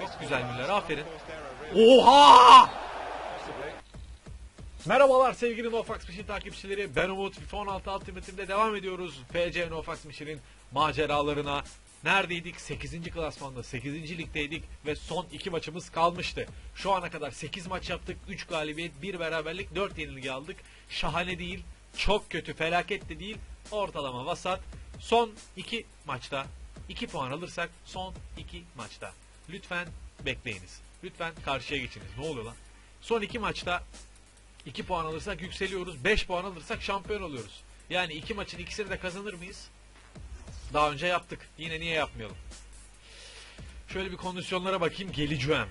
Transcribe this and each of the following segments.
Çok güzel Müller aferin. Oha! Merhabalar sevgili NoFax Mission takipçileri. Ben Umut. FIFA 16 Ultimate'imde devam ediyoruz. FC NoFax Mission'in maceralarına. Neredeydik? 8. klasmanda, 8. ligdeydik ve son 2 maçımız kalmıştı. Şu ana kadar 8 maç yaptık. 3 galibiyet, 1 beraberlik, 4 yenilgi aldık. Şahane değil, çok kötü, felaket de değil. Ortalama vasat. Son 2 maçta 2 puan alırsak son 2 maçta. Lütfen bekleyiniz. Lütfen karşıya geçiniz. Ne oluyor lan? Son 2 maçta 2 puan alırsak yükseliyoruz. 5 puan alırsak şampiyon oluyoruz. Yani iki maçın ikisini de kazanır mıyız? Daha önce yaptık. Yine niye yapmayalım? Şöyle bir kondisyonlara bakayım. Geleceğim.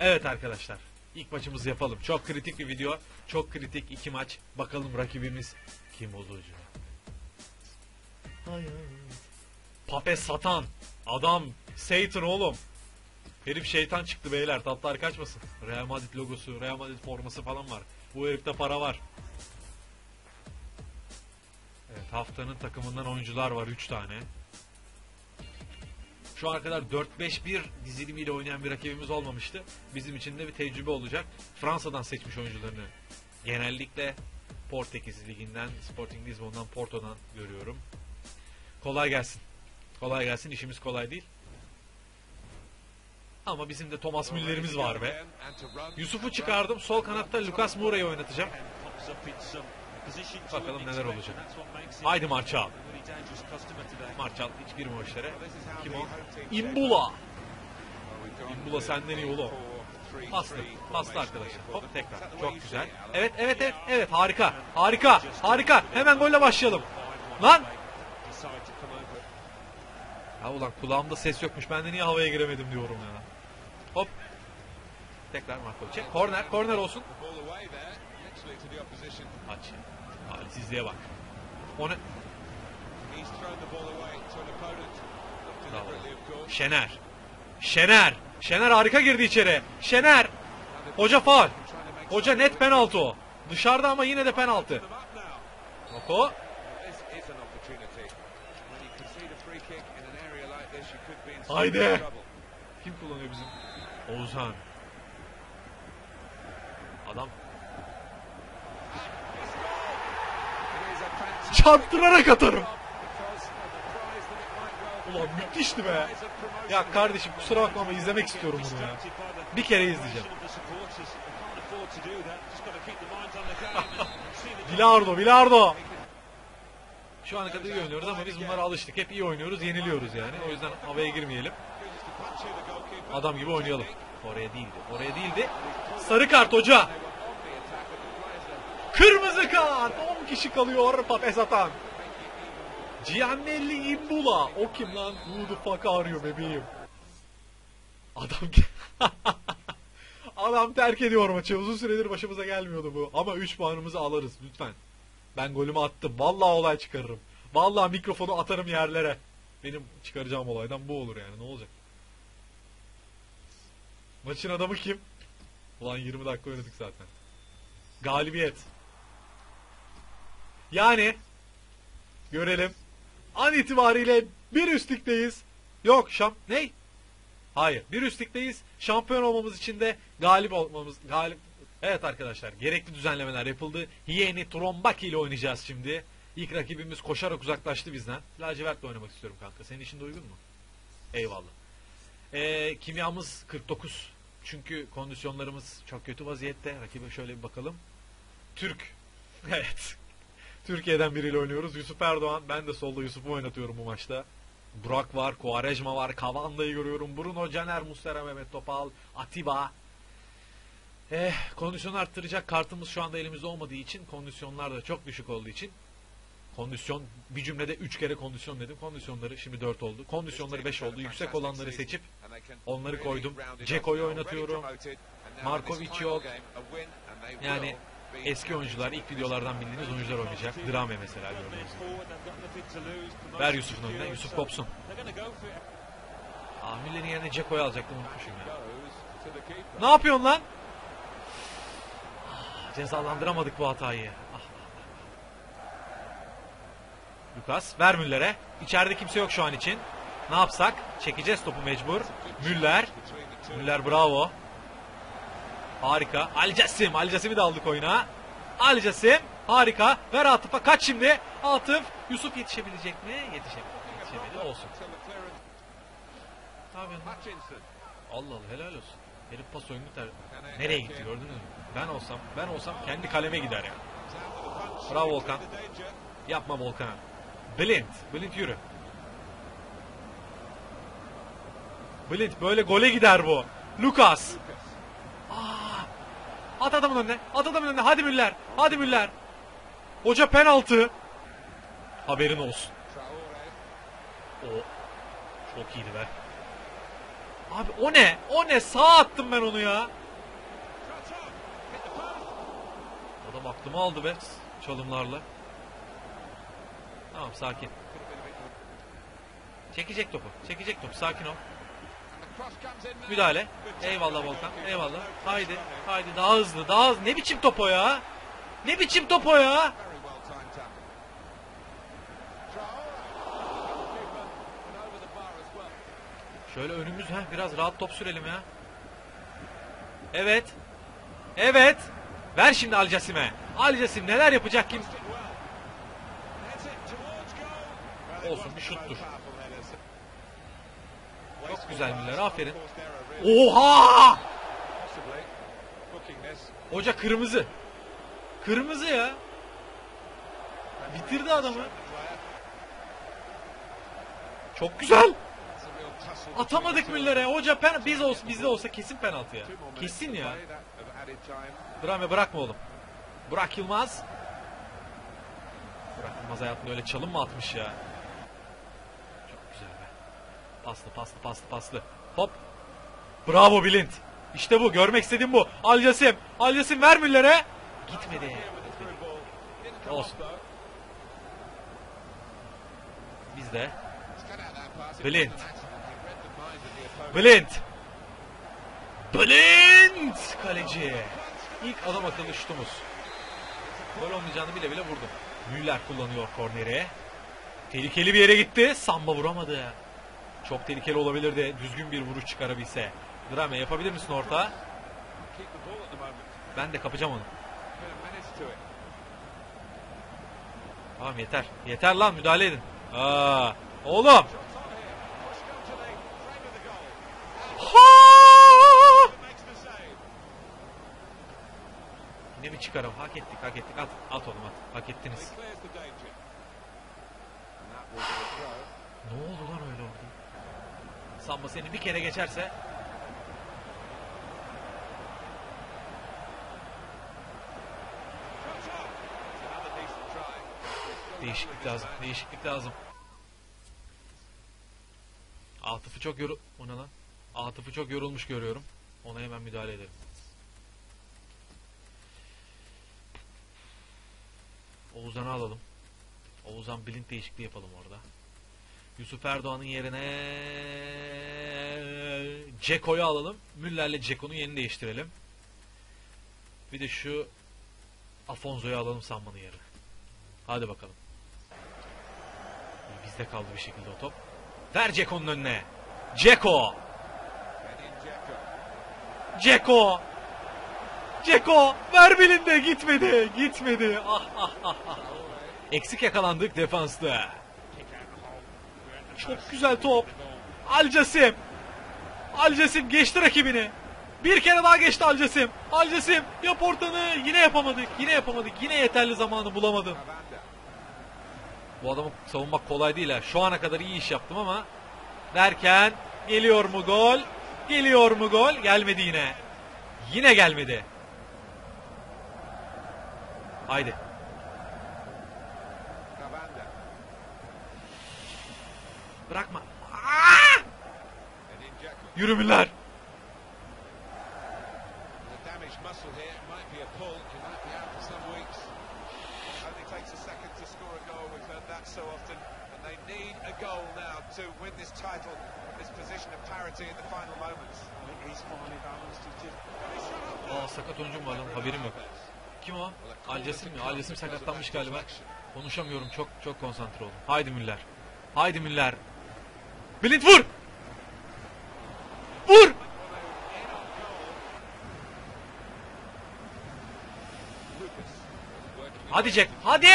Evet arkadaşlar. İlk maçımızı yapalım. Çok kritik bir video. Çok kritik iki maç. Bakalım rakibimiz kim olacak? Pape satan. Adam. Satan oğlum. Herif şeytan çıktı beyler. Tatlar kaçmasın. Real Madrid logosu, Real Madrid forması falan var. Bu herifte para var. Evet haftanın takımından oyuncular var 3 tane. Şu ana kadar 4-5-1 dizilimiyle oynayan bir rakibimiz olmamıştı. Bizim için de bir tecrübe olacak. Fransa'dan seçmiş oyuncularını. Genellikle Portekiz Ligi'nden, Sporting Lisbon'dan, Porto'dan görüyorum. Kolay gelsin. Kolay gelsin. İşimiz kolay değil. Ama bizim de Thomas Müller'imiz var be. Yusuf'u çıkardım. Sol kanatta Lucas Moura'yı oynatacağım. Bakalım neler olacak. Haydi Marçal. Marçal hiç girme o işlere. Kim o? Imbula. Imbula senden iyi oğlum. Bastı. Bastı arkadaşlar. Hop tekrar. Çok güzel. Evet evet evet. Evet harika. Harika. Harika. Hemen golle başlayalım. Lan. Ha ulan kulağımda ses yokmuş. Ben de niye havaya giremedim diyorum ya. Tekrar çek. Korner. Korner olsun. Aç. Halsizliğe bak. O ne? Bravo. Şener. Şener. Şener harika girdi içeri. Şener. Hoca faul. Hoca net penaltı o. Dışarıda ama yine de penaltı. Roko. Haydi. Kim kullanıyor bizim? Oğuzhan. Adam çarptırarak atarım. Ulan müthişti be. Ya kardeşim kusura bakma ama izlemek istiyorum bunu ya. Bir kere izleyeceğim. Bilardo, Bilardo. Şu ana kadar iyi oynuyoruz ama biz bunlara alıştık. Hep iyi oynuyoruz, yeniliyoruz yani. O yüzden havaya girmeyelim. Adam gibi oynayalım. Oraya değildi, oraya değildi. Sarı kart hoca. Kırmızı kart. 10 kişi kalıyor Papes atan. Gianelli Imbula. O kim lan? Who the fuck arıyor bebeğim? Adam Adam terk ediyor maçı. Uzun süredir başımıza gelmiyordu bu. Ama 3 puanımızı alırız lütfen. Ben golümü attım. Vallahi olay çıkarırım. Vallahi mikrofonu atarım yerlere. Benim çıkaracağım olaydan bu olur yani. Ne olacak? Maçın adamı kim? Ulan 20 dakika oynadık zaten. Galibiyet. Yani görelim. An itibariyle bir üstlükteyiz. Yok şam ne? Hayır. Bir üstlükteyiz. Şampiyon olmamız için de galip olmamız galip Evet arkadaşlar gerekli düzenlemeler yapıldı. Hieni Trombaki ile oynayacağız şimdi. İlk rakibimiz koşarak uzaklaştı bizden. Lacivert'le oynamak istiyorum kanka. Senin için de uygun mu? Eyvallah. Ee, kimyamız 49. Çünkü kondisyonlarımız çok kötü vaziyette. Rakibe şöyle bir bakalım. Türk. Evet. Türkiye'den biriyle oynuyoruz. Yusuf Erdoğan. Ben de solda Yusuf'u oynatıyorum bu maçta. Burak var, Kuarejma var, Kavanda'yı görüyorum. Bruno Caner, Muslera, Mehmet Topal, Atiba. Eh, kondisyon arttıracak kartımız şu anda elimizde olmadığı için, kondisyonlar da çok düşük olduğu için kondisyon bir cümlede 3 kere kondisyon dedim. Kondisyonları şimdi 4 oldu. Kondisyonları 5 oldu. Yüksek olanları seçip onları koydum. Ceko'yu oynatıyorum. Markovic yok. Yani eski oyuncular, ilk videolardan bildiğiniz oyuncular oynayacak. Drame mesela gördüğünüz. Ver Yusuf'un önüne. Yusuf kopsun. Aa, Müller'in yerine Ceko'yu alacaktım unutmuşum ya. Ne yapıyorsun lan? Ah, Cezalandıramadık bu hatayı. Ah. Lucas ver Müller'e. İçeride kimse yok şu an için. Ne yapsak? Çekeceğiz topu mecbur. Müller. Müller bravo. Harika. Ali Casim. Ali Casim'i de aldık oyuna. Ali Casim. Harika. Ver Atıf'a. Kaç şimdi? Atıf. Yusuf yetişebilecek mi? Yetişemedi. Yetişemedi. Olsun. Yapıyorsun? Allah Allah helal olsun. Herif pas oyunu ter... Nereye gitti gördünüz mü? Ben olsam, ben olsam kendi kaleme gider ya. Bravo Volkan. Yapma Volkan. Blind. Blind yürü. Blind böyle gole gider bu. Lucas. At adamın önüne. At adamın önüne. Hadi Müller. Hadi Müller. Hoca penaltı. Haberin olsun. O çok iyiydi be. Abi o ne? O ne? Sağ attım ben onu ya. Adam aklımı aldı be çalımlarla. Tamam sakin. Çekecek topu. Çekecek topu. Sakin ol. Müdahale. Eyvallah Volkan. Eyvallah. Haydi. Haydi daha hızlı. Daha hızlı. Ne biçim top o ya? Ne biçim top o ya? Şöyle önümüz ha biraz rahat top sürelim ya. Evet. Evet. Ver şimdi Al Casim'e. Neler yapacak kim? Olsun bir şuttur. Çok güzel Müller aferin. Oha! Hoca kırmızı. Kırmızı ya. Bitirdi adamı. Çok güzel. Atamadık Müller'e. Hoca pen biz olsa bizde olsa kesin penaltı ya. Kesin ya. Drame bırakma oğlum. Burak Yılmaz. Burak Yılmaz hayatında öyle çalım mı atmış ya? Paslı paslı paslı paslı. Hop. Bravo Bilint. İşte bu. Görmek istediğim bu. Alcasim. Alcasim ver Müller'e. Gitmedi. Gitmedi. Olsun. Biz de. Blind. Blind. Blind. Kaleci. İlk adam akıllı şutumuz. Gol olmayacağını bile bile vurdum. Müller kullanıyor korneri. Tehlikeli bir yere gitti. Samba vuramadı. Çok tehlikeli olabilirdi. Düzgün bir vuruş çıkarabilse. Drame yapabilir misin orta? Ben de kapacağım onu. Tamam yeter. Yeter lan müdahale edin. Aa, oğlum. Ha! Ne bir çıkarım. Hak ettik, hak ettik. At, at oğlum at. Hak ettiniz. Ne oldu lan öyle oldu? Samba seni bir kere geçerse değişiklik lazım. Değişiklik lazım. Atıf'ı çok yoru... O ne? Atıf'ı çok yorulmuş görüyorum. Ona hemen müdahale ederim. Oğuzhan'ı alalım. Oğuzhan Blind değişikliği yapalım orada. Yusuf Erdoğan'ın yerine Ceko'yu alalım. Müller'le Ceko'nun yerini değiştirelim. Bir de şu Afonso'yu alalım Samba'nın yerine. Hadi bakalım. Bizde kaldı bir şekilde o top. Ver Ceko'nun önüne. Ceko. Ceko. Ceko. Ver bilinde. Gitmedi. Gitmedi. Ah ah ah ah. Eksik yakalandık defansta. Çok güzel top. Alcasim. Alcasim geçti rakibini. Bir kere daha geçti Alcasim. Alcasim yap ortanı. Yine yapamadık. Yine yapamadık. Yine yeterli zamanı bulamadım. Bu adamı savunmak kolay değil ha. Şu ana kadar iyi iş yaptım ama derken geliyor mu gol? Geliyor mu gol? Gelmedi yine. Yine gelmedi. Haydi. Now to win this title, this position of parity in the final moments. He's finally balanced. He's just... Aa sakat oyuncum var lan haberim yok. Kim o? Alcesim mi? Alcesim sakatlanmış galiba. Konuşamıyorum çok çok konsantre oldum. Haydi Müller. Haydi Müller. Blind! Vur! Hadi Jack, hadi!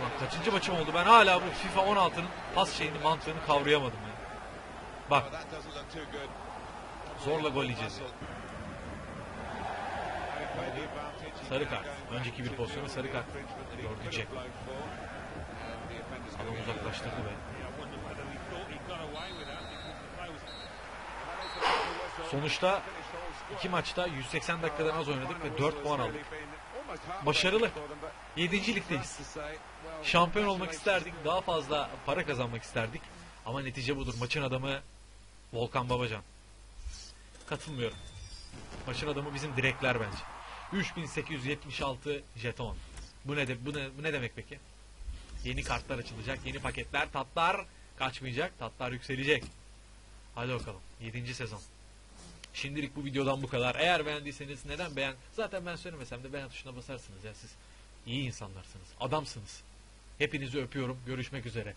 Ulan kaçıncı maçım oldu ben hala bu FIFA 16'nın pas şeyini mantığını kavrayamadım ya. Bak zorla gol yiyeceğiz. Sarı kart. Önceki bir pozisyona sarı kart gördü Jack. Adam uzaklaştırdı be. Sonuçta iki maçta 180 dakikadan az oynadık ve 4 puan aldık. Başarılı. 7. ligdeyiz. Şampiyon olmak isterdik. Daha fazla para kazanmak isterdik. Ama netice budur. Maçın adamı Volkan Babacan. Katılmıyorum. Maçın adamı bizim direkler bence. 3876 jeton. Bu ne de bu ne bu ne demek peki? Yeni kartlar açılacak, yeni paketler, tatlar kaçmayacak, tatlar yükselecek. Hadi bakalım. 7. sezon. Şimdilik bu videodan bu kadar. Eğer beğendiyseniz neden beğen? Zaten ben söylemesem de beğen tuşuna basarsınız ya siz. iyi insanlarsınız. Adamsınız. Hepinizi öpüyorum. Görüşmek üzere.